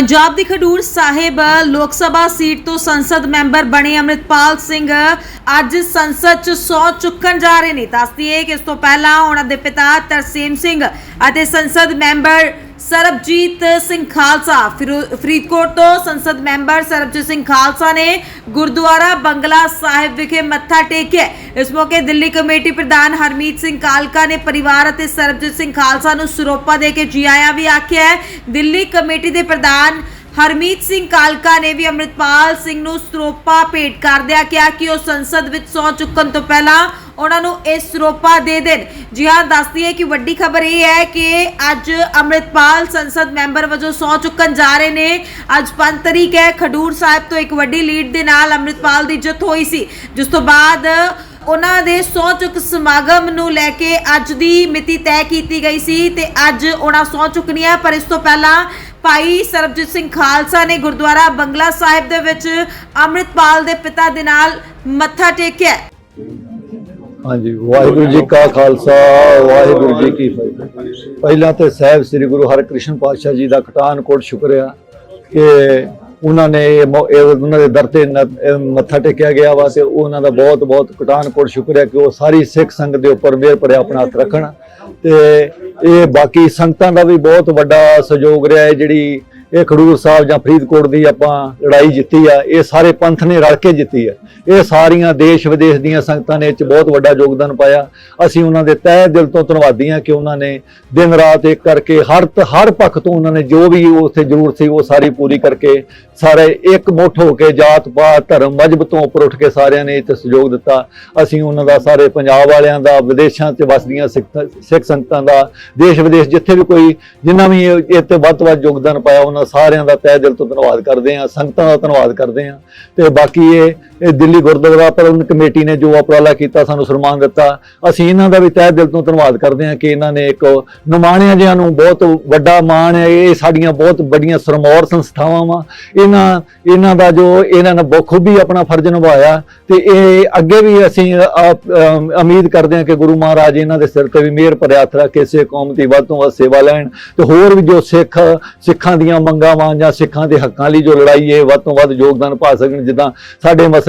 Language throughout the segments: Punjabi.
ਪੰਜਾਬ ਦੀ ਖਡੂਰ ਸਾਹਿਬ ਲੋਕ ਸਭਾ ਸੀਟ ਤੋਂ ਸੰਸਦ ਮੈਂਬਰ ਬਣੇ ਅਮਰਿਤਪਾਲ ਸਿੰਘ ਅੱਜ ਸੰਸਦ 'ਚ ਸੌ ਚੁੱਕਣ ਜਾ ਰਹੇ ਨੇ। ਦੱਸਦੀਏ ਕਿ ਇਸ ਤੋਂ ਪਹਿਲਾਂ ਉਹਨਾਂ ਦੇ ਪਿਤਾ ਤਰਸੇਮ ਸਿੰਘ ਅਤੇ ਸੰਸਦ ਮੈਂਬਰ ਸਰਬਜੀਤ ਸਿੰਘ ਖਾਲਸਾ, ਫਿਰੋ- ਫਰੀਦਕੋਟ ਤੋਂ ਸੰਸਦ ਮੈਂਬਰ ਸਰਬਜੀਤ ਸਿੰਘ ਖਾਲਸਾ ਨੇ ਗੁਰਦੁਆਰਾ ਬੰਗਲਾ ਸਾਹਿਬ ਵਿਖੇ ਮੱਥਾ ਟੇਕਿਆ। ਇਸ ਮੌਕੇ ਦਿੱਲੀ ਕਮੇਟੀ ਪ੍ਰਧਾਨ ਹਰਮੀਤ ਸਿੰਘ ਕਾਲਕਾ ਨੇ ਪਰਿਵਾਰ ਅਤੇ ਸਰਬਜੀਤ ਸਿੰਘ ਖਾਲਸਾ ਨੂੰ ਸਰੋਪਾ ਦੇ ਕੇ ਜੀ ਵੀ ਆਖਿਆ ਦਿੱਲੀ ਕਮੇਟੀ ਦੇ ਪ੍ਰਧਾਨ ਹਰਮੀਤ ਸਿੰਘ ਕਾਲਕਾ ਨੇ ਵੀ ਅੰਮ੍ਰਿਤਪਾਲ ਸਿੰਘ ਨੂੰ ਸਰੋਪਾ ਭੇਟ ਕਰਦਿਆਂ ਕਿਹਾ ਕਿ ਉਹ ਸੰਸਦ ਵਿੱਚ ਸੌ ਚੁੱਕਣ ਤੋਂ ਪਹਿਲਾਂ ਉਹਨਾਂ ਨੂੰ ਇਹ ਸਰੋਪਾ ਦੇ ਦੇਣ। ਜੀ ਹਾਂ, ਦੱਸਦੀ ਹੈ ਕਿ ਵੱਡੀ ਖਬਰ ਇਹ ਹੈ ਕਿ ਅੱਜ ਅੰਮ੍ਰਿਤਪਾਲ ਸੰਸਦ ਮੈਂਬਰ ਵਜੋਂ ਸੌ ਚੁੱਕਣ ਜਾ ਰਹੇ ਨੇ। ਅੱਜ 5 ਤਰੀਕ ਹੈ, ਖਡੂਰ ਸਾਹਿਬ ਤੋਂ ਇੱਕ ਵੱਡੀ ਲੀਡ ਦੇ ਨਾਲ ਅੰਮ੍ਰਿਤਪਾਲ ਦੀ ਜਿੱਤ ਹੋਈ ਸੀ। ਜਿਸ ਤੋਂ ਬਾਅਦ ਉਹਨਾਂ ਦੇ ਸਹੁੰ ਚੁੱਕ ਸਮਾਗਮ ਨੂੰ ਲੈ ਕੇ ਅੱਜ ਦੀ ਮਿਤੀ ਤੈਅ ਕੀਤੀ ਗਈ ਸੀ ਤੇ ਅੱਜ ਉਹਨਾਂ ਸਹੁੰ ਚੁੱਕਣੀ ਹੈ। ਪਰ ਇਸ ਤੋਂ ਪਹਿਲਾਂ ਭਾਈ ਸਰਬਜੀਤ ਸਿੰਘ ਖਾਲਸਾ ਨੇ ਗੁਰਦੁਆਰਾ ਬੰਗਲਾ ਸਾਹਿਬ ਦੇ ਵਿੱਚ ਅੰਮ੍ਰਿਤਪਾਲ ਦੇ ਪਿਤਾ ਦੇ ਨਾਲ ਮੱਥਾ ਟੇਕਿਆ ਹਾਂਜੀ, ਵਾਹਿਗੁਰੂ ਜੀ ਕਾ ਖਾਲਸਾ, ਵਾਹਿਗੁਰੂ ਜੀ ਕੀ ਫਤਿਹ। ਪਹਿਲਾਂ ਤੇ ਸਾਹਿਬ ਸ੍ਰੀ ਗੁਰੂ ਹਰਿਕ੍ਰਿਸ਼ਨ ਪਾਤਸ਼ਾਹ ਜੀ ਦਾ ਕਟਾਨ ਕੋਟ ਸ਼ੁਕਰਿਆ ਕਿ ਉਹਨਾਂ ਨੇ ਇਹ ਉਹਨਾਂ ਦੇ ਦਰ ਤੇ ਨ- ਮੱਥਾ ਟੇਕਿਆ ਗਿਆ ਵਾ ਤੇ ਉਹਨਾਂ ਦਾ ਬਹੁਤ ਬਹੁਤ ਕਟਾਨ ਕੋਟ ਸ਼ੁਕਰਿਆ ਕਿ ਉਹ ਸਾਰੀ ਸਿੱਖ ਸੰਗਤ ਦੇ ਉੱਪਰ ਮਿਹਰ ਭਰਿਆ ਆਪਣਾ ਹੱਥ ਰੱਖਣ। ਤੇ ਇਹ ਬਾਕੀ ਸੰਗਤਾਂ ਦਾ ਵੀ ਬਹੁਤ ਵੱਡਾ ਸਹਿਯੋਗ ਰਿਹਾ ਹੈ, ਜਿਹੜੀ ਇਹ ਖਡੂਰ ਸਾਹਿਬ ਜਾਂ ਫਰੀਦਕੋਟ ਦੀ ਆਪਾਂ ਲੜਾਈ ਜਿੱਤੀ ਆ, ਇਹ ਸਾਰੇ ਪੰਥ ਨੇ ਰਲ ਕੇ ਜਿੱਤੀ ਆ। ਇਹ ਸਾਰੀਆਂ ਦੇਸ਼ ਵਿਦੇਸ਼ ਦੀਆਂ ਸੰਗਤਾਂ ਨੇ ਇਹ 'ਚ ਬਹੁਤ ਵੱਡਾ ਯੋਗਦਾਨ ਪਾਇਆ। ਅਸੀਂ ਉਹਨਾਂ ਦੇ ਤਹਿ ਦਿਲ ਤੋਂ ਧੰਨਵਾਦੀ ਹਾਂ ਕਿ ਉਹਨਾਂ ਨੇ ਦਿਨ ਰਾਤ ਇੱਕ ਕਰਕੇ ਹਰ ਹਰ ਪੱਖ ਤੋਂ ਉਹਨਾਂ ਨੇ ਜੋ ਵੀ ਉੱਥੇ ਜ਼ਰੂਰਤ ਸੀ, ਉਹ ਸਾਰੀ ਪੂਰੀ ਕਰਕੇ ਸਾਰੇ ਇੱਕ ਮੁੱਠ ਹੋ ਕੇ ਜਾਤ, ਪਾਤ, ਧਰਮ ਮਜਬ ਤੋਂ ਉੱਪਰ ਉੱਠ ਕੇ ਸਾਰਿਆਂ ਨੇ ਇੱਥੇ ਸਹਿਯੋਗ ਦਿੱਤਾ। ਅਸੀਂ ਉਹਨਾਂ ਦਾ ਸਾਰੇ ਪੰਜਾਬ ਵਾਲਿਆਂ ਦਾ, ਵਿਦੇਸ਼ਾਂ 'ਚ ਵਸਦੀਆਂ ਸਿੱਖ ਸਿੱਖ ਸੰਗਤਾਂ ਦਾ ਦੇਸ਼ ਵਿਦੇਸ਼ ਜਿੱਥੇ ਵੀ ਕੋਈ ਜਿੰਨਾ ਵੀ ਇਹ ਇਹ ਤੇ ਵੱਧ ਤੋਂ ਵੱਧ ਯੋਗਦਾਨ ਪਾਇਆ, ਉਹਨਾਂ ਸਾਰਿਆਂ ਦਾ ਤਹਿ ਦਿਲ ਤੋਂ ਧੰਨਵਾਦ ਕਰਦੇ ਹਾਂ, ਸੰਗਤਾਂ ਦਾ ਧੰਨਵਾਦ ਕਰਦੇ ਹਾਂ ਤੇ ਬਾਕੀ ਇਹ ਇਹ ਦਿੱਲੀ ਗੁਰਦੁਆਰਾ ਪ੍ਰਬੰਧਕ ਕਮੇਟੀ ਨੇ ਜੋ ਉਪਰਾਲਾ ਕੀਤਾ, ਸਾਨੂੰ ਸਨਮਾਨ ਦਿੱਤਾ। ਅਸੀਂ ਇਹਨਾਂ ਦਾ ਵੀ ਤਹਿ ਦਿਲ ਤੋਂ ਧੰਨਵਾਦ ਕਰਦੇ ਹਾਂ ਕਿ ਇਹਨਾਂ ਨੇ ਇੱਕ ਨਿਮਾਣਿਆਂ ਜਿਹਾਂ ਨੂੰ ਬਹੁਤ ਵੱਡਾ ਮਾਣ ਹੈ। ਇਹ ਸਾਡੀਆਂ ਬਹੁਤ ਵੱਡੀਆਂ ਸਰਮੌਰ ਸੰਸਥਾਵਾਂ ਵਾ। ਇਹਨਾਂ ਇਹਨਾਂ ਦਾ ਜੋ ਇਹਨਾਂ ਨੇ ਬਖੂਬੀ ਆਪਣਾ ਫਰਜ਼ ਨਿਭਾਇਆ ਤੇ ਇਹ ਅੱਗੇ ਵੀ ਅਸੀਂ ਉਮੀਦ ਕਰਦੇ ਹਾਂ ਕਿ ਗੁਰੂ ਮਹਾਰਾਜ ਇਹਨਾਂ ਦੇ ਸਿਰ ਤੇ ਵੀ ਮਿਹਰ ਭਰਿਆ ਹੱਥ ਰੱਖ ਕੇ ਕੌਮ ਦੀ ਵੱਧ ਤੋਂ ਵੱਧ ਸੇਵਾ ਲੈਣ ਤੇ ਹੋਰ ਵੀ ਜੋ ਸਿੱਖ, ਸਿੱਖਾਂ ਦੀਆਂ ਮੰਗਾਂ ਵਾਂ ਜਾਂ ਸਿੱਖਾਂ ਦੇ ਹੱਕਾਂ ਲਈ ਜੋ ਲੜਾਈ ਹੈ ਵੱਧ ਤੋਂ ਵੱਧ ਯੋਗਦਾਨ ਪਾ ਸਕਣ। ਜਿੱਦਾਂ ਸਾਡੇ ਮਸਲੇ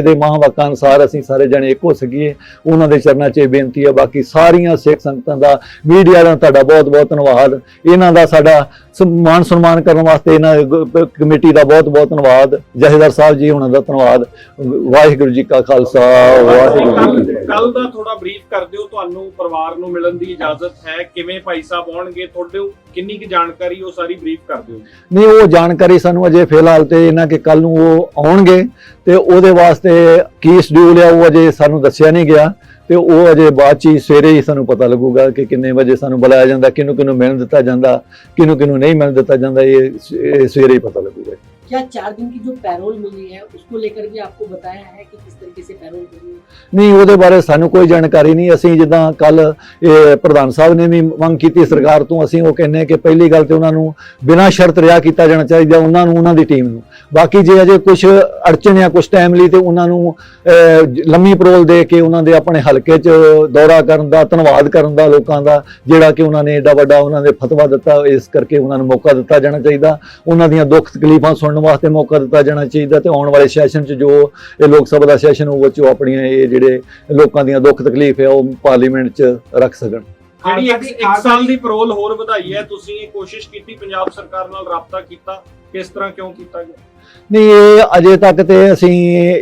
ਵਲਾਏ ਦੇ ਮਹਾਂਵਾਕਾਂ ਅਨੁਸਾਰ ਅਸੀਂ ਸਾਰੇ ਜਣੇ ਇੱਕ ਹੋ ਸਕੀਏ ਉਹਨਾਂ ਦੇ ਚਰਨਾਂ 'ਚ ਇਹ ਬੇਨਤੀ ਹੈ ਬਾਕੀ ਸਾਰੀਆਂ ਸਿੱਖ ਸੰਗਤਾਂ ਦਾ, ਮੀਡੀਆ ਦਾ ਤੁਹਾਡਾ ਬਹੁਤ ਬਹੁਤ ਧੰਨਵਾਦ। ਇਹਨਾਂ ਦਾ ਸਾਡਾ ਸਨਮਾਨ ਸਨਮਾਨ ਕਰਨ ਵਾਸਤੇ ਇਹਨਾਂ ਕਮੇਟੀ ਦਾ ਬਹੁਤ ਬਹੁਤ ਧੰਨਵਾਦ ਜਹੇਦਾਰ ਸਾਹਿਬ ਜੀ ਉਹਨਾਂ ਦਾ ਧੰਨਵਾਦ ਵਾਹਿਗੁਰੂ ਜੀ ਕਾ ਖਾਲਸਾ ਵਾਹਿਗੁਰੂ ਜੀ ਕੀ ਕੱਲ ਦਾ ਥੋੜਾ ਬਰੀਫ ਕਰ ਦਿਓ ਤੁਹਾਨੂੰ ਪਰਿਵਾਰ ਨੂੰ ਮਿਲਣ ਦੀ ਇਜਾਜ਼ਤ ਹੈ ਕਿਵੇਂ ਭਾਈ ਸਾਹਿਬ ਆਉਣਗੇ ਤੁਹਾਡੇ ਕਿੰਨੀ ਕੁ ਜਾਣਕਾਰੀ ਉਹ ਸਾਰੀ ਬਰੀਫ ਕਰ ਦਿਓ। ਨਹੀਂ ਉਹ ਜਾਣਕਾਰੀ ਸਾਨੂੰ ਅਜੇ ਫਿਲਹਾਲ ਤੇ ਇਹਨਾਂ ਕਿ ਕੱਲ ਨੂੰ ਉਹ ਆਉਣਗੇ ਤੇ ਉਹਦੇ ਵਾਸਤੇ ਕੀ ਸ਼ਡਿਊਲ ਆ ਉਹ ਅਜੇ ਸਾਨੂੰ ਦੱਸਿਆ ਨਹੀਂ ਗਿਆ। ਤੇ ਉਹ ਅਜੇ ਬਾਅਦ ਚ ਹੀ ਸਵੇਰੇ ਹੀ ਸਾਨੂੰ ਪਤਾ ਲੱਗੂਗਾ ਕਿ ਕਿੰਨੇ ਵਜੇ ਸਾਨੂੰ ਬੁਲਾਇਆ ਜਾਂਦਾ, ਕਿਹਨੂੰ ਕਿਹਨੂੰ ਮਿਲਣ ਦਿੱਤਾ ਜਾਂਦਾ, ਕਿਹਨੂੰ ਕਿਹਨੂੰ ਨਹੀਂ ਮਿਲਣ ਦਿੱਤਾ ਜਾਂਦਾ, ਇਹ ਇਹ ਸਵੇਰੇ ਹੀ ਪਤਾ ਲੱਗੂਗਾ। क्या चार दिन की जो पैरोल मिली है उसको लेकर के आपको बताया है कि किस तरीके से पैरोल मिली है ਨਹੀਂ ਉਹਦੇ ਬਾਰੇ ਸਾਨੂੰ ਕੋਈ ਜਾਣਕਾਰੀ ਨਹੀਂ ਅਸੀਂ ਜਿੱਦਾਂ ਕੱਲ ਇਹ ਪ੍ਰਧਾਨ ਸਾਹਿਬ ਨੇ ਵੀ ਮੰਗ ਕੀਤੀ ਸਰਕਾਰ ਤੋਂ ਅਸੀਂ ਉਹ ਕਹਿੰਨੇ ਕਿ ਪਹਿਲੀ ਗੱਲ ਤੇ ਉਹਨਾਂ ਨੂੰ ਬਿਨਾਂ ਸ਼ਰਤ ਰਿਹਾ ਕੀਤਾ ਜਾਣਾ ਚਾਹੀਦਾ ਉਹਨਾਂ ਨੂੰ ਉਹਨਾਂ ਦੀ ਟੀਮ ਨੂੰ ਬਾਕੀ ਜੇ ਅਜੇ ਕੁਝ ਅੜਚਨ ਜਾਂ ਕੁਝ ਟਾਈਮ ਲਈ ਤੇ ਉਹਨਾਂ ਨੂੰ ਅਹ, ਜ- ਲੰਮੀ ਪਰੋਲ ਦੇ ਕੇ ਉਹਨਾਂ ਦੇ ਆਪਣੇ ਹਲਕੇ 'ਚ ਦੌਰਾ ਕਰਨ ਦਾ ਧੰਨਵਾਦ ਕਰਨ ਦਾ ਲੋਕਾਂ ਦਾ ਜਿਹੜਾ ਕਿ ਉਹਨਾਂ ਨੇ ਏਡਾ ਵੱਡਾ ਉਹਨਾਂ ਦੇ ਫਤਵਾ ਦਿੱਤਾ ਇਸ ਕਰਕੇ ਉਹਨਾਂ ਨੂੰ ਮੌਕਾ ਦਿੱਤਾ ਜਾਣਾ ਚਾਹੀਦਾ ਉਹਨਾਂ ਦੀਆਂ ਦੁੱਖ ਤਕਲੀਫਾਂ ਸੁਣਨ ਵਾਸਤੇ ਮੌਕਾ ਦਿੱਤਾ ਜਾਣਾ ਚਾਹੀਦਾ ਤੇ ਆਉਣ ਵਾਲੇ ਸੈਸ਼ਨ 'ਚ ਜੋ ਇਹ ਲੋਕ ਸਭਾ ਦਾ ਸੈਸ਼ਨ ਹੋਊਗਾ ਚ ਉਹ ਆਪਣੀਆਂ ਇਹ ਜਿਹੜੇ ਲੋਕਾਂ ਦੀਆਂ ਦੁੱਖ ਤਕਲੀਫ ਹੈ ਉਹ ਪਾਰਲੀਮੈਂਟ 'ਚ ਰੱਖ ਸਕਣ। ਜਿਹੜੀ ਇੱਕ, ਇੱਕ ਸਾਲ ਦੀ ਪਰੋਲ ਹੋਰ ਵਧਾਈ ਹੈ ਤੁਸੀਂ ਇਹ ਕੋਸ਼ਿਸ਼ ਕੀਤੀ ਪੰਜਾਬ ਸਰਕਾਰ ਨਾਲ ਰਾਬਤਾ ਕੀਤਾ ਕਿਸ ਤਰ੍ਹਾਂ ਕਿਉਂ ਕੀਤਾ ਗਿਆ? ਨਹੀਂ, ਇਹ ਅਜੇ ਤੱਕ ਤੇ ਅਸੀਂ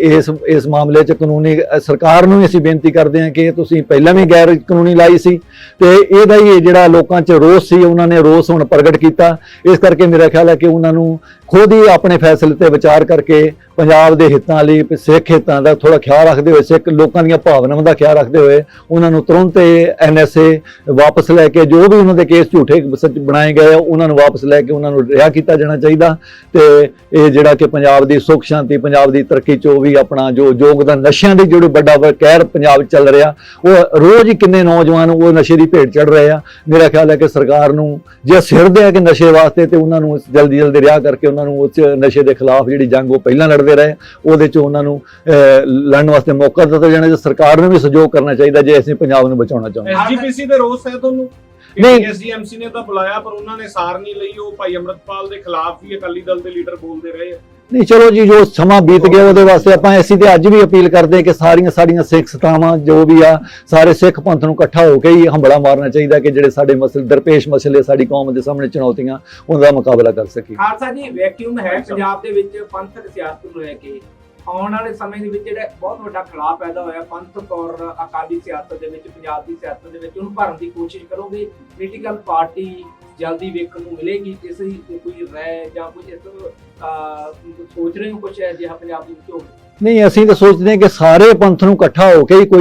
ਇਸ ਇਸ ਮਾਮਲੇ 'ਚ ਕਾਨੂੰਨੀ, ਸਰਕਾਰ ਨੂੰ ਵੀ ਅਸੀਂ ਬੇਨਤੀ ਕਰਦੇ ਹਾਂ ਕਿ ਤੁਸੀਂ ਪਹਿਲਾਂ ਵੀ ਗੈਰ ਕਾਨੂੰਨੀ ਲਾਈ ਸੀ ਤੇ ਇਹਦਾ ਹੀ ਜਿਹੜਾ ਲੋਕਾਂ 'ਚ ਰੋਸ ਸੀ, ਉਹਨਾਂ ਨੇ ਰੋਸ ਹੁਣ ਪ੍ਰਗਟ ਕੀਤਾ। ਇਸ ਕਰਕੇ ਮੇਰਾ ਖਿਆਲ ਹੈ ਕਿ ਉਹਨਾਂ ਨੂੰ ਖੁਦ ਹੀ ਆਪਣੇ ਫੈਸਲੇ ਤੇ ਵਿਚਾਰ ਕਰਕੇ ਪੰਜਾਬ ਦੇ ਹਿੱਤਾਂ ਲਈ, ਸਿੱਖ ਹਿੱਤਾਂ ਦਾ ਥੋੜਾ ਖਿਆਲ ਰੱਖਦੇ ਹੋਏ, ਸਿੱਖ ਲੋਕਾਂ ਦੀਆਂ ਭਾਵਨਾਵਾਂ ਦਾ ਖਿਆਲ ਰੱਖਦੇ ਹੋਏ ਉਹਨਾਂ ਨੂੰ ਤੁਰੰਤ ਐਨਐਸਏ ਵਾਪਸ ਲੈ ਕੇ ਜੋ ਵੀ ਉਹਨਾਂ ਦੇ ਕੇਸ ਝੂਠੇ ਸੱਚ ਬਣਾਏ ਗਏ ਆ, ਉਹਨਾਂ ਨੂੰ ਵਾਪਸ ਲੈ ਕੇ ਉਹਨਾਂ ਨੂੰ ਰਿਹਾ ਕੀਤਾ ਜਾਣਾ ਚਾਹੀਦਾ ਤੇ ਇਹ ਜਿਹੜਾ ਕਿ ਪੰਜਾਬ ਦੀ ਸੁੱਖ ਸ਼ਾਂਤੀ ਪੰਜਾਬ ਦੀ ਤਰੱਕੀ ਚੋ ਵੀ ਆਪਣਾ ਜੋ ਯੋਗਦਾਨ ਨਸ਼ਿਆਂ ਦੀ ਜਿਹੜੀ ਵੱਡਾ ਕਹਿਰ ਪੰਜਾਬ ਚੱਲ ਰਿਹਾ ਉਹ ਰੋਜ਼ ਹੀ ਕਿੰਨੇ ਨੌਜਵਾਨ ਉਹ ਨਸ਼ੇ ਦੀ ਭੇਟ ਚੜ ਰਹੇ ਆ। ਮੇਰਾ ਖਿਆਲ ਹੈ ਕਿ ਸਰਕਾਰ ਨੂੰ ਜੇ ਸਿਰਦੇ ਆ ਕਿ ਨਸ਼ੇ ਵਾਸਤੇ ਤੇ ਉਹਨਾਂ ਨੂੰ ਜਲਦੀ ਜਲਦੀ ਰਿਹਾ ਕਰਕੇ ਉਹਨਾਂ ਨੂੰ ਉਸ ਨਸ਼ੇ ਦੇ ਖਿਲਾਫ ਜਿਹੜੀ ਜੰਗ ਉਹ ਪਹਿਲਾਂ ਲੜਦੇ ਰਹੇ ਉਹਦੇ 'ਚ ਉਹਨਾਂ ਨੂੰ ਅਹ, ਲੜਨ ਵਾਸਤੇ ਮੌਕਾ ਦਿੱਤਾ ਜਾਣਾ ਜੇ ਸਰਕਾਰ ਨੂੰ ਵੀ ਸਹਿਯੋਗ ਕਰਨਾ ਚਾਹੀਦਾ ਜੇ ਅਸੀਂ ਪੰਜਾਬ ਨੂੰ ਬਚਾਉਣਾ ਚਾਹੁੰਦੇ ਹਾਂ। ਐਸਜੀਪੀਸੀ ਦੇ ਰੋਸ ਹੈ ਤੁਹਾਨੂੰ? ਨਹੀਂ। ਐਸਜੀਐਮਸੀ ਨੇ ਤਾਂ ਬੁਲਾਇਆ ਪਰ ਉਹਨਾਂ ਨੇ ਸਾਰ ਨਹੀਂ ਲਈ। ਉਹ ਭਾਈ ਅਮਰਤਪਾਲ ਦੇ ਖਿਲਾਫ ਵੀ ਅਕਾਲੀ ਦਲ ਦੇ ਲੀਡਰ ਬੋਲਦੇ ਰਹੇ ਆ। ਨਹੀਂ ਚਲੋ ਜੀ ਜੋ ਸਮਾਂ ਬੀਤ ਗਿਆ ਉਹਦੇ ਵਾਸਤੇ ਆਪਾਂ ਅਸੀਂ ਤੇ ਅੱਜ ਵੀ ਅਪੀਲ ਕਰਦੇ ਹਾਂ ਕਿ ਸਾਰੀਆਂ ਸਾਡੀਆਂ ਸਿੱਖ ਸਤਾਵਾਂ ਜੋ ਵੀ ਆ ਸਾਰੇ ਸਿੱਖ ਪੰਥ ਨੂੰ ਇਕੱਠਾ ਹੋ ਕੇ ਹੀ ਹੰਬੜਾ ਮਾਰਨਾ ਚਾਹੀਦਾ ਕਿ ਜਿਹੜੇ ਸਾਡੇ ਮਸਲੇ ਦਰਪੇਸ਼ ਮਸਲੇ ਸਾਡੀ ਕੌਮ ਦੇ ਸਾਹਮਣੇ ਚੁਣੌਤੀਆਂ ਉਹਨਾਂ ਦਾ ਮੁਕਾਬਲਾ ਕਰ ਸਕੀਏ। ਖਾਲਸਾ ਜੀ ਵੈਕਿਊਮ ਹੈ ਪੰਜਾਬ ਦੇ ਵਿੱਚ ਪੰਥਕ ਸਿਆਸਤ ਨੂੰ ਲੈ ਕੇ। ਆਉਣ ਵਾਲੇ ਸਮੇਂ ਦੇ ਵਿੱਚ ਜਿਹੜਾ ਬਹੁਤ ਵੱਡਾ ਖਲਾਅ ਪੈਦਾ ਹੋਇਆ ਪੰਥਕ ਔਰ ਅਕਾਲੀ ਸਿਆਸਤ ਦੇ ਵਿੱਚ, ਪੰਜਾਬ ਦੀ ਸਿਆਸਤ ਦੇ ਵਿੱਚ, ਉਹਨੂੰ ਭਰਨ ਦੀ ਕੋਸ਼ਿਸ਼ ਕਰੋਗੇ ਪੋਲੀਟੀਕਲ ਪਾਰਟੀ ਜਲਦੀ ਵੇਖਣ ਨੂੰ ਮਿਲੇਗੀ, ਇਸ ਦੀ ਕੋਈ ਰਾਏ ਜਾਂ ਕੁਝ ਇਸ ਸੋਚ ਰਹੇ ਹੋ ਕੁਝ ਅਜਿਹਾ ਪੰਜਾਬ ਦੇ ਵਿੱਚ? ਹੋਵੇ ਨਹੀਂ, ਅਸੀਂ ਤਾਂ ਸੋਚਦੇ ਹਾਂ ਕਿ ਸਾਰੇ ਪੰਥ ਨੂੰ ਇਕੱਠਾ ਹੋ ਕੇ ਹੀ ਕੋਈ